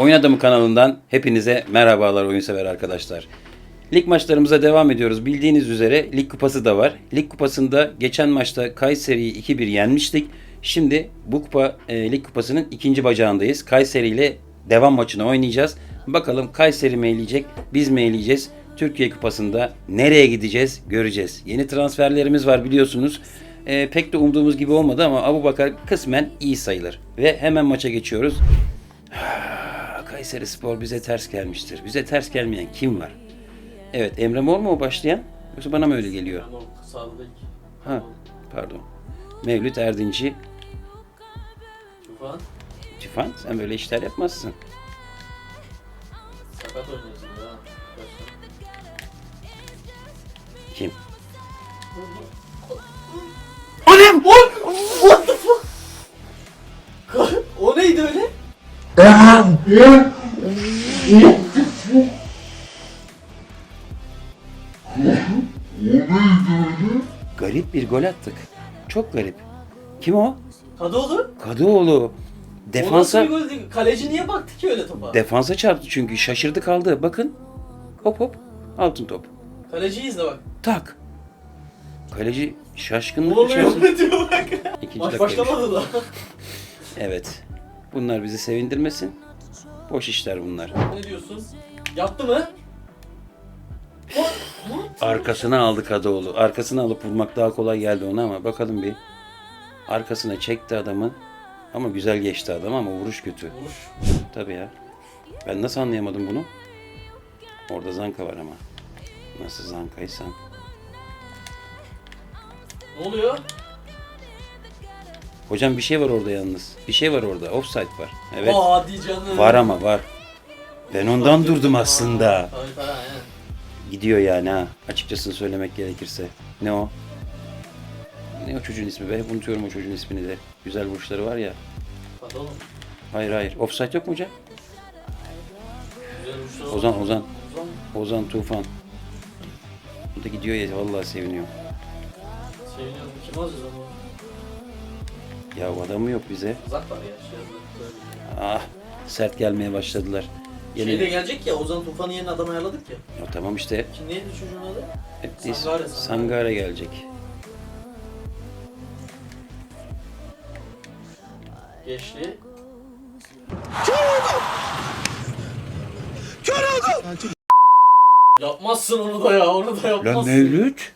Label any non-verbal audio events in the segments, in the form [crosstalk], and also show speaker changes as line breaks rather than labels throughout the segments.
Oyun Adamı kanalından hepinize merhabalar oyun sever arkadaşlar. Lig maçlarımıza devam ediyoruz. Bildiğiniz üzere lig kupası da var. Lig kupasında geçen maçta Kayseri'yi 2-1 yenmiştik. Şimdi bu kupa e, lig kupasının ikinci bacağındayız. Kayseri ile devam maçını oynayacağız. Bakalım Kayseri mi eleyecek, biz mi eleyeceğiz? Türkiye Kupası'nda nereye gideceğiz göreceğiz. Yeni transferlerimiz var biliyorsunuz. E, pek de umduğumuz gibi olmadı ama Abu Bakar kısmen iyi sayılır. Ve hemen maça geçiyoruz. Kayseri Spor bize ters gelmiştir. Bize ters gelmeyen kim var? Evet Emre Mor mu o başlayan? Yoksa bana mı öyle geliyor?
O.
Ha pardon. Mevlüt Erdinci.
Tufan.
Tüfan sen böyle işler yapmazsın.
Sakat oynuyorsun ya. Başla.
Kim?
Anam! What? What the fuck? o neydi öyle?
Garip bir gol attık. Çok garip. Kim o?
Kadıoğlu.
Kadıoğlu.
O nasıl
Defansa
bir gol değil? Kaleci niye baktı ki öyle topa?
defansa çarptı çünkü şaşırdı kaldı. Bakın. Hop hop. Altın top.
Kaleciyi izle bak.
Tak. Kaleci şaşkınlık
oluyor
içerisinde.
diyor bak.
İkinci
Maç
dakikaymış.
başlamadı da.
Evet. Bunlar bizi sevindirmesin. Boş işler bunlar.
ne diyorsun? Yaptı mı?
Arkasına aldı Kadıoğlu. Arkasına alıp vurmak daha kolay geldi ona ama bakalım bir. Arkasına çekti adamın. Ama güzel geçti adam ama vuruş kötü.
Vuruş.
Tabii ya. Ben nasıl anlayamadım bunu? Orada zanka var ama. Nasıl zankaysan.
Ne oluyor?
Hocam bir şey var orada yalnız. Bir şey var orada. Offside var. Evet.
Hadi canım.
Var ama var. Ben ondan durdum aslında.
Tabii tabii aynen.
Gidiyor yani ha. Açıkçası söylemek gerekirse. Ne o? Ne o çocuğun ismi be? Hep unutuyorum o çocuğun ismini de. Güzel vuruşları var ya.
Hadi oğlum.
Hayır hayır. Offside yok mu hocam?
Güzel
Ozan Ozan.
Ozan.
Ozan Tufan. Bu da gidiyor ya vallahi seviniyor.
Seviniyorum. Kim alacağız ama?
Ya o adam mı yok bize?
Uzak var ya. Şey.
Ah sert gelmeye başladılar. Yeni...
Şey de gelecek ya Ozan Tufan'ın yerine adam ayarladık ya.
Ya tamam işte.
Kim neydi çocuğun adı?
Hep biz
Sangare, Sangare.
Sangare gelecek.
Geçti. Yapmazsın onu da ya, onu da yapmazsın.
Lan Mevlüt.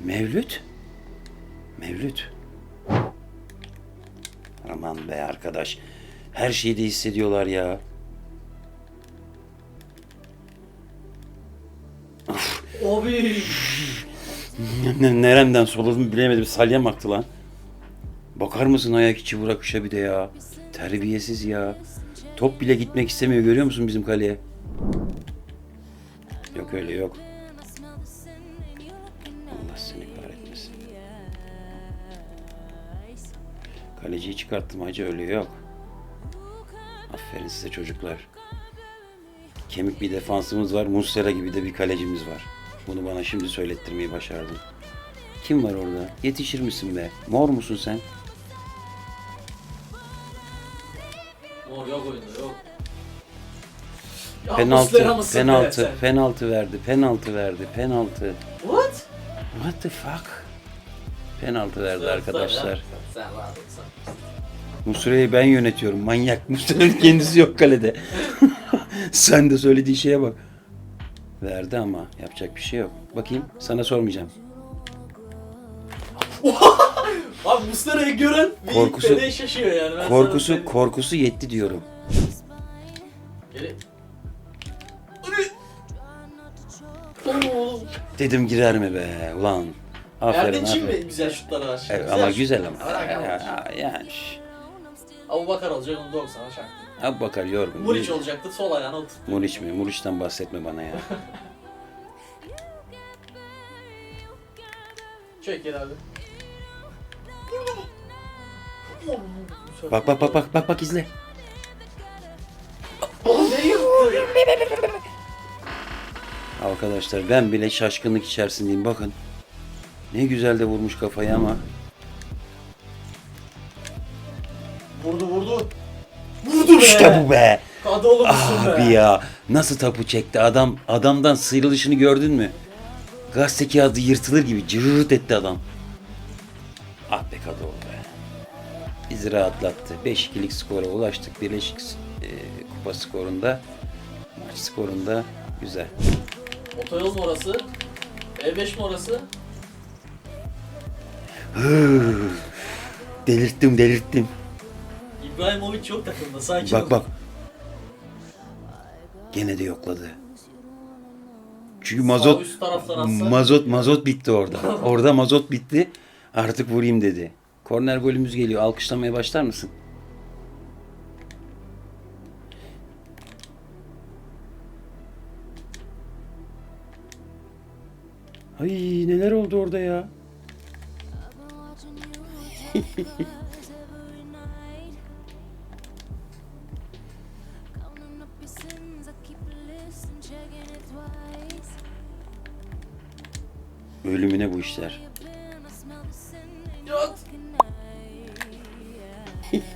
Mevlüt. Mevlüt. Aman be arkadaş. Her şeyi de hissediyorlar ya.
Abi.
Ne- Neremden soladım bilemedim. Salyam aktı lan. Bakar mısın ayak içi bırakışa bir de ya. Terbiyesiz ya. Top bile gitmek istemiyor görüyor musun bizim kaleye? Yok öyle yok. Allah seni kahretmesin. Kaleciyi çıkarttım hacı öyle yok. Aferin size çocuklar. Kemik bir defansımız var. Muslera gibi de bir kalecimiz var. Bunu bana şimdi söylettirmeyi başardın. Kim var orada? Yetişir misin be? Mor musun sen?
Mor yok oyunda yok. Ya
Penaltı, penaltı, penaltı verdi, penaltı verdi, penaltı.
What?
What the fuck? Penaltı verdi arkadaşlar. Muslera'yı ben yönetiyorum. Manyak. Muslera'nın [laughs] kendisi yok kalede. [laughs] Sen de söylediği şeye bak. Verdi ama yapacak bir şey yok. Bakayım sana sormayacağım. [laughs]
Abi Muslera'yı gören
Korkusu-
şaşıyor yani. Ben sana
Korkusu
söyleyeyim.
korkusu yetti diyorum.
Geri.
Dedim girer mi be ulan. Aferin
Erdinç'in mi
aferin.
güzel şutları var?
Evet,
Güzel
ama
şut.
güzel ama. Ya, yani. şş.
Abu Bakar olacak onu 90'a çaktı.
Abu Bakar yorgun.
Muriç olacaktı sol ayağına oturttu.
Muriç mi? Muriç'ten bahsetme bana ya. [laughs]
Çek gel abi.
bak bak bak bak bak bak izle.
Ne?
Arkadaşlar ben bile şaşkınlık içerisindeyim bakın. Ne güzel de vurmuş kafayı ama.
Vurdu vurdu. Vurdu be.
İşte bu be.
Kadıoğlu musun be?
Abi ya nasıl tapu çekti adam adamdan sıyrılışını gördün mü? Gazete kağıdı yırtılır gibi cırt etti adam. Ah be Kadıoğlu be. Bizi rahatlattı. 5-2'lik skora ulaştık. Birleşik e, kupa skorunda. Maç skorunda güzel.
Otoyol mu orası? E5 mi orası?
Delirttim delirttim.
İbrahimovic yok takımda sakin
Bak
ol.
bak. Gene de yokladı. Çünkü mazot
üst taraftan atsa.
mazot mazot bitti orada. [laughs] Orada mazot bitti. Artık vurayım dedi. Korner golümüz geliyor. Alkışlamaya başlar mısın? Ay neler oldu orada ya? [laughs] Ölümüne bu işler. [laughs]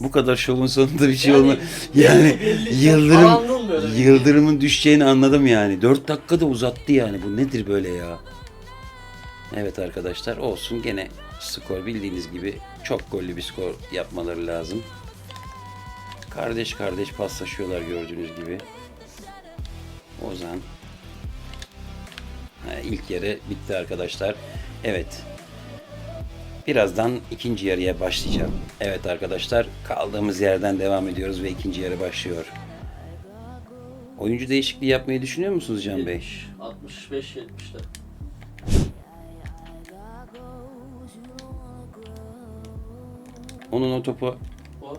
Bu kadar şovun sonunda bir şey
Yani
olma. Yani. Yıldırım
böyle.
Yıldırım'ın düşeceğini anladım yani. 4 dakikada uzattı yani. Bu nedir böyle ya? Evet arkadaşlar olsun gene skor bildiğiniz gibi çok gollü bir skor yapmaları lazım. Kardeş kardeş paslaşıyorlar gördüğünüz gibi. Ozan. Ha, ilk yarı bitti arkadaşlar. Evet. Birazdan ikinci yarıya başlayacağım. Evet arkadaşlar kaldığımız yerden devam ediyoruz ve ikinci yarı başlıyor. Oyuncu değişikliği yapmayı düşünüyor musunuz Can Bey?
65
Onun o topu
O.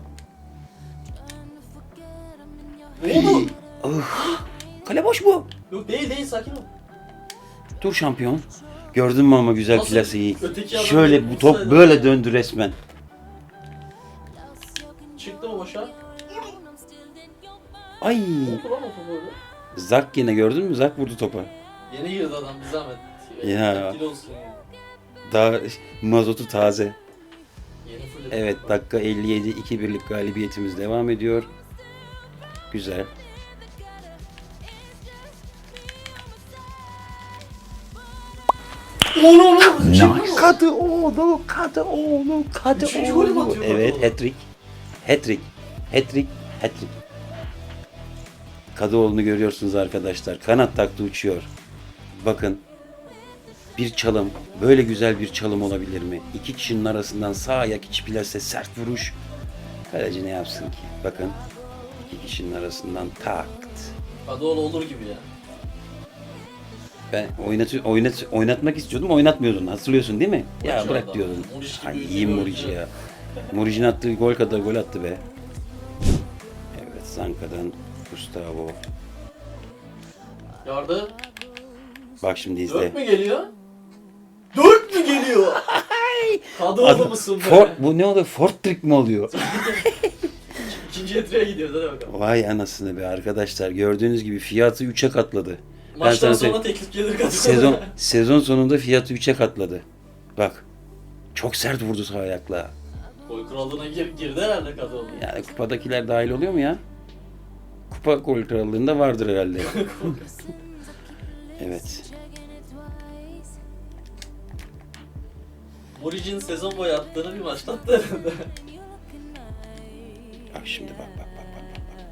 Ne oldu?
Kale boş mu?
Yok değil değil sakin ol.
Dur şampiyon. Gördün mü ama güzel
Nasıl?
plaseyi.
Öteki adam
Şöyle bu top
vursaydı.
böyle döndü resmen.
Çıktı mı boşa?
Ay.
Topu.
Zak yine gördün mü? Zak vurdu topa.
Yeni girdi adam bir zahmet.
Ya.
Etkili olsun yani.
Daha mazotu taze. Evet dakika 57 2-1'lik galibiyetimiz devam ediyor. Güzel.
Oğlum. Nice.
Kadı oğlu, kadı oğlu, kadı
Üçüncü golü mü atıyor
Evet,
Kadıoğlu?
hat-trick. Hat-trick. Hat-trick, hat-trick. Kadıoğlu'nu görüyorsunuz arkadaşlar. Kanat taktı uçuyor. Bakın. Bir çalım. Böyle güzel bir çalım olabilir mi? İki kişinin arasından sağ ayak içi plase sert vuruş. Kaleci ne yapsın ki? Bakın. iki kişinin arasından takt.
Kadıoğlu olur gibi ya.
Ben oynat, oynat, oynatmak istiyordum, oynatmıyordun. Hatırlıyorsun değil mi? Ya
Murici
bırak
adam.
diyordun. Ay iyi. Murici ya. Murici'nin attığı gol kadar gol attı be. Evet Zanka'dan Gustavo.
Yardı.
Bak şimdi izle.
Dört mü geliyor? Mü geliyor? Kadıoğlu
Adam-
musun be?
For, bu ne oluyor? Fort trick mi oluyor? [laughs]
İkinci etriye gidiyoruz hadi bakalım.
Vay anasını be arkadaşlar. Gördüğünüz gibi fiyatı 3'e katladı.
Maçtan
sana
sonra teklif gelir.
Sezon [laughs] sezon sonunda fiyatı 3'e katladı. Bak. Çok sert vurdu sağ ayakla.
Gol krallığına gir, girdi herhalde Kadıoğlu.
Yani kupadakiler dahil oluyor mu ya? Kupa gol krallığında vardır herhalde. [laughs] evet.
Muric'in sezon boyu attığını bir maçta attı herhalde.
Bak şimdi bak bak bak bak. bak.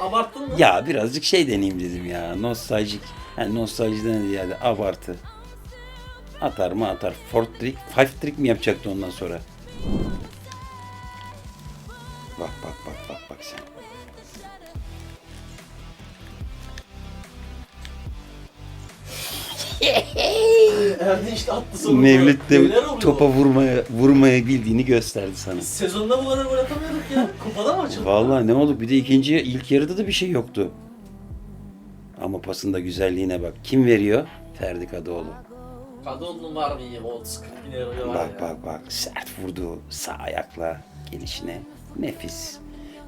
Abarttın mı?
Ya birazcık şey deneyeyim dedim ya. Nostaljik. Yani nostaljiden ziyade abartı. Atar mı atar. Fort trick, five trick mi yapacaktı ondan sonra? Bak bak bak bak bak sen. [laughs]
Erdinç de attı sonunda.
Mevlüt de
Neler oluyor?
topa vurmaya vurmaya bildiğini gösterdi sana.
Biz Sezonda bu kadar gol atamıyorduk ya. Kupada mı açıldı?
Vallahi ne olduk bir de ikinci ilk yarıda da bir şey yoktu. Ama pasında güzelliğine bak. Kim veriyor? Ferdi Kadıoğlu.
Kadıoğlu'nun var mı iyi? 30 40 bin euro var
Bak
ya.
bak bak sert vurdu sağ ayakla gelişine. Nefis.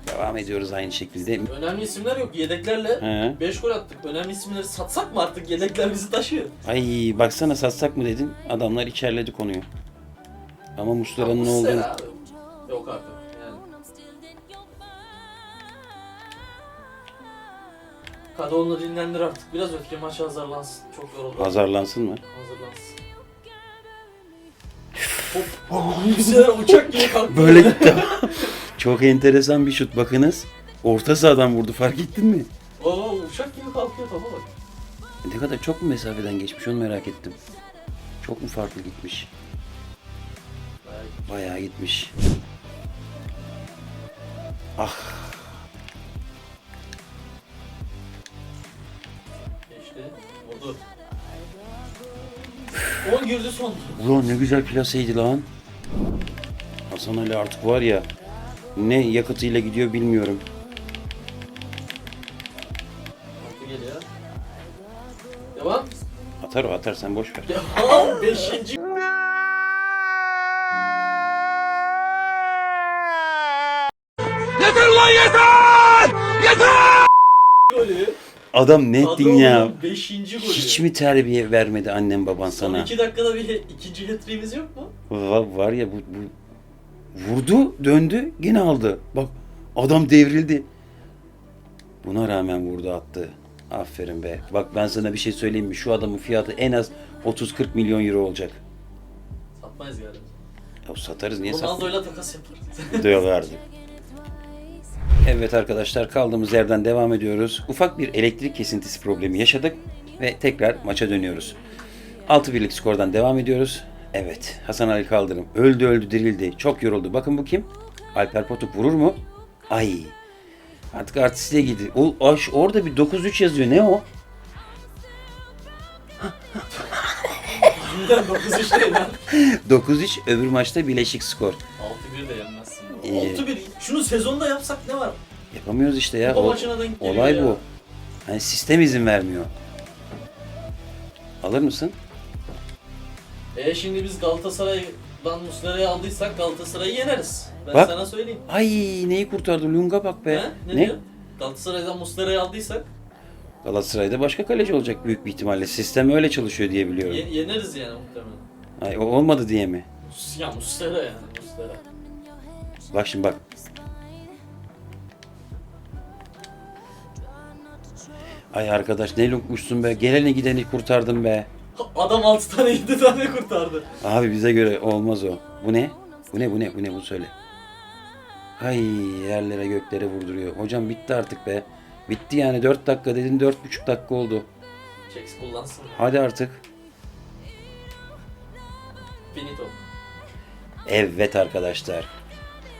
Devam ediyoruz aynı şekilde.
Önemli isimler yok. Yedeklerle
He.
5 gol attık. Önemli isimleri satsak mı artık? Yedekler bizi taşıyor.
Ay baksana satsak mı dedin? Adamlar içerledi konuyu. Ama Muslera'nın ne olduğunu...
abi. Yok artık yani. Kadıoğlu'nu dinlendir artık. Biraz öfke maça hazırlansın. Çok yoruldu.
Pazarlansın mı?
Hazırlansın. Hop. Güzel uçak gibi kalktı.
Böyle gitti. Çok enteresan bir şut bakınız. Orta sahadan vurdu fark ettin mi?
Oo, uçak gibi kalkıyor topa bak.
Ne kadar çok mu mesafeden geçmiş onu merak ettim. Çok mu farklı gitmiş?
Bayağı
gitmiş. Ah
geçti. Oldu. 10 girdi son.
ulan ne güzel plaseydi lan. Hasan Ali artık var ya ne yakıtıyla gidiyor bilmiyorum.
Geliyor. Devam.
Atar o atar sen boş ver.
Devam. Beşinci. Golü.
Adam ne ettin ya?
Beşinci golü.
Hiç mi terbiye vermedi annem baban
Son
sana?
iki dakikada bir ikinci hat-trick'imiz yok mu?
Va- var ya bu, bu vurdu döndü yine aldı. Bak adam devrildi. Buna rağmen vurdu attı. Aferin be. Bak ben sana bir şey söyleyeyim mi? Şu adamın fiyatı en az 30-40 milyon euro olacak.
Satmayız galiba.
Ya satarız niye satmayız?
Ronaldo'yla takas yaparız. [laughs]
Diyorlardı. Evet arkadaşlar kaldığımız yerden devam ediyoruz. Ufak bir elektrik kesintisi problemi yaşadık ve tekrar maça dönüyoruz. 6 birlik skordan devam ediyoruz. Evet Hasan Ali Kaldırım öldü öldü dirildi çok yoruldu. Bakın bu kim? Alper Potuk vurur mu? Ay artık artistliğe gitti. O, aş, orada bir 9-3 yazıyor ne o?
Neden 9-3 değil lan? [laughs]
9-3 öbür maçta bileşik skor.
6-1 de yenmezsin.
İyi.
6-1. Şunu sezonda yapsak ne var?
Yapamıyoruz işte ya. O- olay
ya.
bu. Hani sistem izin vermiyor. Alır mısın?
E şimdi biz Galatasaray'dan Muslera'yı aldıysak Galatasaray'ı yeneriz. Ben
Bak.
sana söyleyeyim.
Ay neyi kurtardı Lunga bak be.
He? Ne, diyor? Galatasaray'dan Muslera'yı aldıysak
Galatasaray'da başka kaleci olacak büyük bir ihtimalle. Sistem öyle çalışıyor diye biliyorum.
ye- yeneriz yani muhtemelen.
Ay, o olmadı diye mi?
Mus- Ya Muslera yani Muslera.
Bak şimdi bak. Ay arkadaş ne lunkmuşsun be. Geleni gideni kurtardım be.
Adam 6 tane 7 tane kurtardı.
Abi bize göre olmaz o. Bu ne? Bu ne bu ne bu ne bu söyle. Ay yerlere göklere vurduruyor. Hocam bitti artık be. Bitti yani 4 dakika dedin 4,5 dakika oldu.
Checks kullansın.
Hadi artık.
Finito.
Evet arkadaşlar.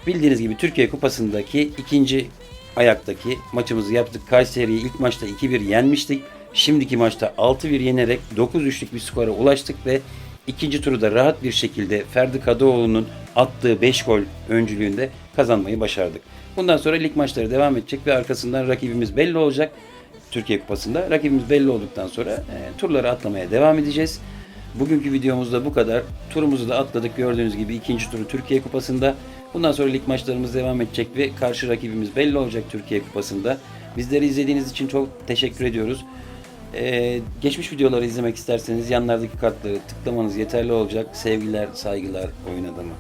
Bildiğiniz gibi Türkiye Kupası'ndaki ikinci ayaktaki maçımızı yaptık. Kayseri'yi ilk maçta 2-1 yenmiştik. Şimdiki maçta 6-1 yenerek 9-3'lük bir skora ulaştık ve ikinci turu da rahat bir şekilde Ferdi Kadıoğlu'nun attığı 5 gol öncülüğünde kazanmayı başardık. Bundan sonra lig maçları devam edecek ve arkasından rakibimiz belli olacak. Türkiye Kupası'nda rakibimiz belli olduktan sonra e, turları atlamaya devam edeceğiz. Bugünkü videomuzda bu kadar. Turumuzu da atladık gördüğünüz gibi ikinci turu Türkiye Kupası'nda. Bundan sonra lig maçlarımız devam edecek ve karşı rakibimiz belli olacak Türkiye Kupası'nda. Bizleri izlediğiniz için çok teşekkür ediyoruz. Ee, geçmiş videoları izlemek isterseniz yanlardaki kartları tıklamanız yeterli olacak. Sevgiler, saygılar, oyun adamı.